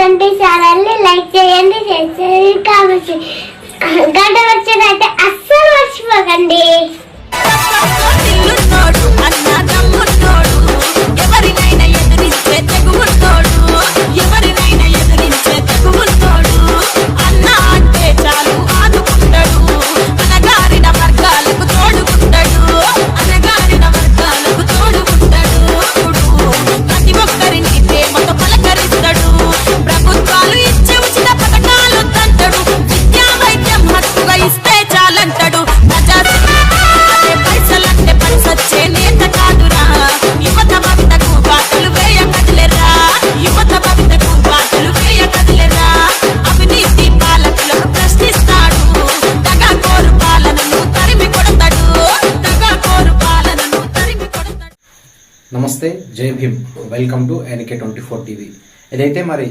Twenty ఛానల్ని like చేయండి share చేయండి కామెంట్ గంట వచ్చినట్టే అస్సలు మర్చిపోకండి. నమస్తే Jai Bhim. Welcome to NK twenty four TV ఇదైతే మరి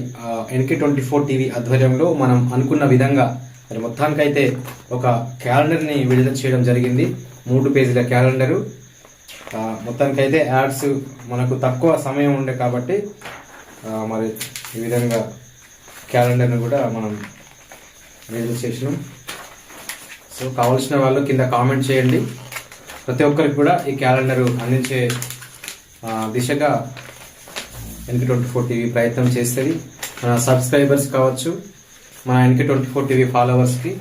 ఎన్కే ట్వంటీ ఫోర్ టీవీ ఆధ్వర్యంలో మనం అనుకున్న విధంగా మరి మొత్తానికైతే ఒక క్యాలెండర్ని విడుదల చేయడం జరిగింది. మూడు పేజీల క్యాలెండరు. మొత్తానికైతే యాడ్స్ మనకు తక్కువ సమయం ఉండే కాబట్టి మరి ఈ విధంగా క్యాలెండర్ని కూడా మనం విడుదల చేసినాం. సో కావాల్సిన వాళ్ళు కింద కామెంట్ చేయండి. ప్రతి ఒక్కరికి కూడా ఈ క్యాలెండర్ అందించే దిశగా ఎన్కి ట్వంటీ ఫోర్ టీవీ ప్రయత్నం చేస్తుంది. మన సబ్స్క్రైబర్స్ కావచ్చు మన ఎన్కే ట్వంటీ ఫోర్ టీవీ ఫాలోవర్స్కి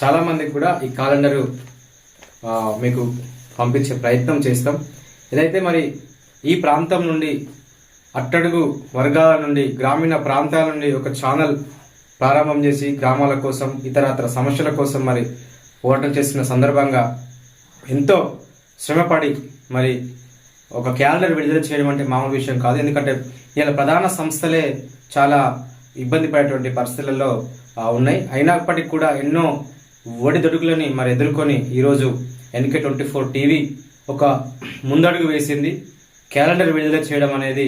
చాలామందికి కూడా ఈ క్యాలెండరు మీకు పంపించే ప్రయత్నం చేస్తాం. ఇదైతే మరి ఈ ప్రాంతం నుండి అట్టడుగు వర్గాల నుండి గ్రామీణ ప్రాంతాల నుండి ఒక ఛానల్ ప్రారంభం చేసి గ్రామాల కోసం ఇతరత్ర సమస్యల కోసం మరి పోరాటం చేసిన సందర్భంగా ఎంతో శ్రమపడి మరి ఒక క్యాలెండర్ విడుదల చేయడం అంటే మామూలు విషయం కాదు. ఎందుకంటే ఇలా ప్రధాన సంస్థలే చాలా ఇబ్బంది పడేటువంటి పరిస్థితులలో ఉన్నాయి. అయినప్పటికీ కూడా ఎన్నో ఒడిదొడుకులని మరి ఎదుర్కొని ఈరోజు ఎన్కే ట్వంటీ ఫోర్ టీవీ ఒక ముందడుగు వేసింది. క్యాలెండర్ విడుదల చేయడం అనేది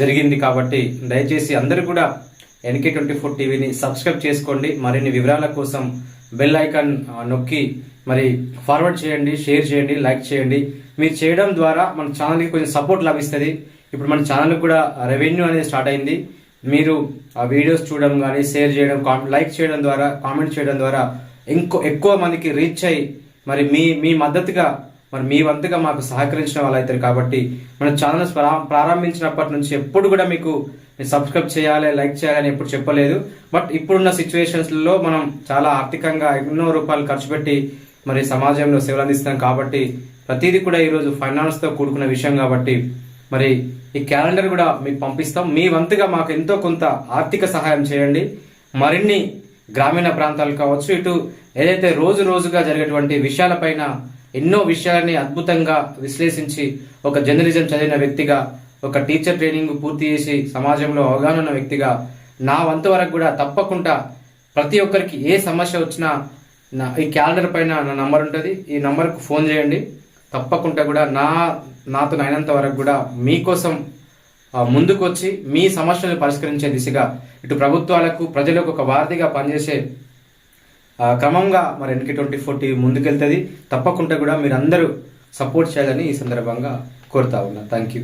జరిగింది కాబట్టి దయచేసి అందరూ కూడా ఎన్కే ట్వంటీ ఫోర్ టీవీని సబ్స్క్రైబ్ చేసుకోండి. మరిన్ని వివరాల కోసం బెల్ ఐకాన్ నొక్కి మరి ఫార్వర్డ్ చేయండి షేర్ చేయండి లైక్ చేయండి. మీరు చేయడం ద్వారా మన ఛానల్కి కొంచెం సపోర్ట్ లభిస్తుంది. ఇప్పుడు మన ఛానల్కి కూడా రెవెన్యూ అనేది స్టార్ట్ అయింది. మీరు ఆ వీడియోస్ చూడడం కానీ షేర్ చేయడం కామెంట్ లైక్ చేయడం ద్వారా కామెంట్ చేయడం ద్వారా ఇంకో ఎక్కువ మందికి రీచ్ అయ్యి మరి మీ మీ మద్దతుగా మరి మీ వంతుగా మాకు సహకరించిన వాళ్ళు అవుతారు కాబట్టి మన ఛానల్ ప్రారంభించినప్పటి నుంచి ఎప్పుడు కూడా మీకు సబ్స్క్రైబ్ చేయాలి లైక్ చేయాలని ఎప్పుడు చెప్పలేదు. బట్ ఇప్పుడున్న సిచ్యువేషన్స్లో మనం చాలా ఆర్థికంగా ఎన్నో రూపాయలు ఖర్చు పెట్టి మరి సమాజంలో సేవలు అందిస్తాం కాబట్టి ప్రతిదీ కూడా ఈరోజు ఫైనాన్స్తో కూడుకున్న విషయం కాబట్టి మరి ఈ క్యాలెండర్ కూడా మీకు పంపిస్తాం. మీ వంతుగా మాకు ఎంతో కొంత ఆర్థిక సహాయం చేయండి. మరిన్ని గ్రామీణ ప్రాంతాలు కావచ్చు ఇటు ఏదైతే రోజు రోజుగా జరిగేటువంటి విషయాలపైన ఎన్నో విషయాలని అద్భుతంగా విశ్లేషించి ఒక జర్నలిజం చదివిన వ్యక్తిగా ఒక టీచర్ ట్రైనింగ్ పూర్తి చేసి సమాజంలో అవగాహన ఉన్న వ్యక్తిగా నా వంతు వరకు కూడా తప్పకుండా ప్రతి ఒక్కరికి ఏ సమస్య వచ్చినా నా ఈ క్యాలెండర్ పైన నా నంబర్ ఉంటుంది. ఈ నంబర్కు ఫోన్ చేయండి. తప్పకుండా కూడా నా నాతో అయినంత వరకు కూడా మీకోసం ఆ, ముందుకు వచ్చి మీ సమస్యలను పరిష్కరించే దిశగా ఇటు ప్రభుత్వాలకు ప్రజలకు ఒక వారధిగా పనిచేసే క్రమంగా మరి ఎన్కి ట్వంటీ ఫోర్ టీవీ ముందుకెళ్తుంది. తప్పకుండా కూడా మీరందరూ సపోర్ట్ చేయాలని ఈ సందర్భంగా కోరుతా ఉన్నా. Thank you